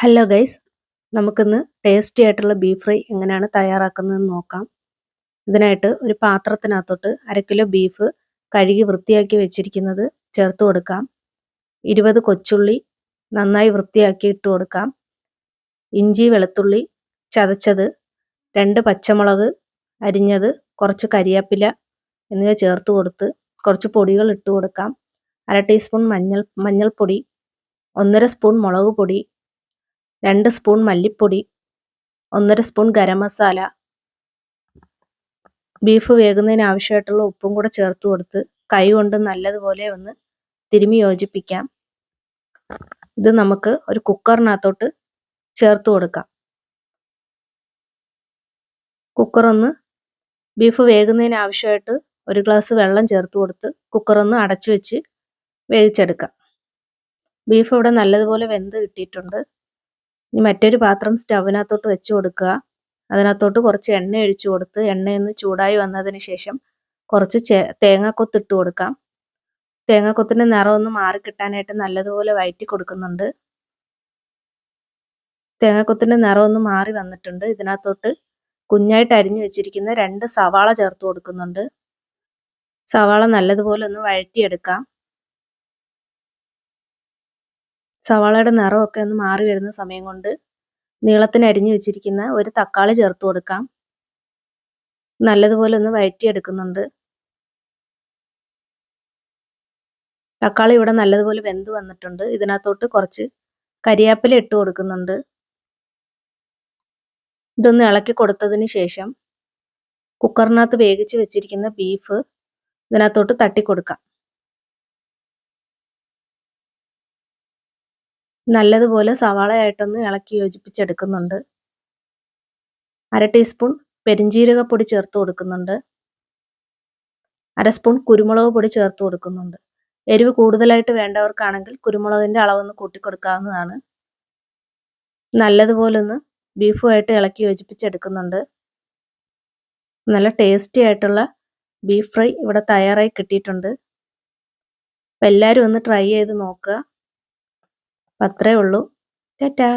Hello guys നമുക്കിന്ന് tasty ആയിട്ടുള്ള beef fry എങ്ങനെയാണ് തയ്യാറാക്കുന്നതെന്ന് നോക്കാം. ഇതിനായിട്ട് ഒരു പാത്രത്തിനകത്തോട്ട് അര കിലോ ബീഫ് കഴുകി വൃത്തിയാക്കി വെച്ചിരിക്കുന്നത് ചേർത്ത് കൊടുക്കാം. ഇരുപത് കൊച്ചുള്ളി നന്നായി വൃത്തിയാക്കി ഇട്ട് കൊടുക്കാം. ഇഞ്ചി വെളുത്തുള്ളി ചതച്ചത് രണ്ട് പച്ചമുളക് അരിഞ്ഞത് കുറച്ച് കരിയാപ്പില എന്നിവ ചേർത്ത് കൊടുത്ത് കുറച്ച് പൊടികൾ ഇട്ട് കൊടുക്കാം. അര ടീസ്പൂൺ മഞ്ഞൾ മഞ്ഞൾപ്പൊടി ഒന്നര സ്പൂൺ മുളക് പൊടി രണ്ട് സ്പൂൺ മല്ലിപ്പൊടി ഒന്നര സ്പൂൺ ഗരം മസാല ബീഫ് വേകുന്നതിന് ആവശ്യമായിട്ടുള്ള ഉപ്പും കൂടെ ചേർത്ത് കൊടുത്ത് കൈ കൊണ്ട് നല്ലതുപോലെ ഒന്ന് തിരുമി യോജിപ്പിക്കാം. ഇത് നമുക്ക് ഒരു കുക്കറിനകത്തോട്ട് ചേർത്ത് കൊടുക്കാം. കുക്കർ ഒന്ന് ബീഫ് വേകുന്നതിന് ആവശ്യമായിട്ട് ഒരു ഗ്ലാസ് വെള്ളം ചേർത്ത് കൊടുത്ത് കുക്കർ ഒന്ന് അടച്ചു വെച്ച് വേവിച്ചെടുക്കാം. ബീഫ് ഇവിടെ നല്ലതുപോലെ വെന്ത് കിട്ടിയിട്ടുണ്ട്. ഇനി മറ്റൊരു പാത്രം സ്റ്റവിനകത്തോട്ട് വെച്ച് കൊടുക്കുക. അതിനകത്തോട്ട് കുറച്ച് എണ്ണ ഒഴിച്ചു കൊടുത്ത് എണ്ണയൊന്ന് ചൂടായി വന്നതിന് ശേഷം കുറച്ച് തേങ്ങാക്കൊത്ത് ഇട്ട് കൊടുക്കാം. തേങ്ങാക്കൊത്തിന്റെ നിറം ഒന്ന് മാറി കിട്ടാനായിട്ട് നല്ലതുപോലെ വയറ്റി കൊടുക്കുന്നുണ്ട്. തേങ്ങാക്കൊത്തിന്റെ നിറം ഒന്ന് മാറി വന്നിട്ടുണ്ട്. ഇതിനകത്തോട്ട് കുഞ്ഞായിട്ട് അരിഞ്ഞു വെച്ചിരിക്കുന്ന രണ്ട് സവാള ചേർത്ത് കൊടുക്കുന്നുണ്ട്. സവാള നല്ലതുപോലെ ഒന്ന് വഴറ്റിയെടുക്കാം. സവാളയുടെ നിറമൊക്കെ ഒന്ന് മാറി വരുന്ന സമയം കൊണ്ട് നീളത്തിന് അരിഞ്ഞു വെച്ചിരിക്കുന്ന ഒരു തക്കാളി ചേർത്ത് കൊടുക്കാം. നല്ലതുപോലെ ഒന്ന് വഴറ്റിയെടുക്കുന്നുണ്ട്. തക്കാളി ഇവിടെ നല്ലതുപോലെ വെന്ത് വന്നിട്ടുണ്ട്. ഇതിനകത്തോട്ട് കുറച്ച് കരിയാപ്പില ഇട്ട് കൊടുക്കുന്നുണ്ട്. ഇതൊന്ന് ഇളക്കി കൊടുത്തതിന് ശേഷം കുക്കറിനകത്ത് വേവിച്ച് വെച്ചിരിക്കുന്ന ബീഫ് ഇതിനകത്തോട്ട് തട്ടി കൊടുക്കാം. നല്ലതുപോലെ സവാളയായിട്ടൊന്ന് ഇളക്കി യോജിപ്പിച്ചെടുക്കുന്നുണ്ട്. അര ടീസ്പൂൺ പെരിഞ്ജീരകപ്പൊടി ചേർത്ത് കൊടുക്കുന്നുണ്ട്. അര സ്പൂൺ കുരുമുളക് പൊടി ചേർത്ത് കൊടുക്കുന്നുണ്ട്. എരിവ് കൂടുതലായിട്ട് വേണ്ടവർക്കാണെങ്കിൽ കുരുമുളകിന്റെ അളവൊന്ന് കൂട്ടിക്കൊടുക്കാവുന്നതാണ്. നല്ലതുപോലെ ഒന്ന് ബീഫുമായിട്ട് ഇളക്കി യോജിപ്പിച്ചെടുക്കുന്നുണ്ട്. നല്ല ടേസ്റ്റി ആയിട്ടുള്ള ബീഫ് ഫ്രൈ ഇവിടെ തയ്യാറായി കിട്ടിയിട്ടുണ്ട്. അപ്പം എല്ലാവരും ഒന്ന് ട്രൈ ചെയ്ത് നോക്കുക. അത്രേ ഉള്ളൂ. ടാറ്റാ.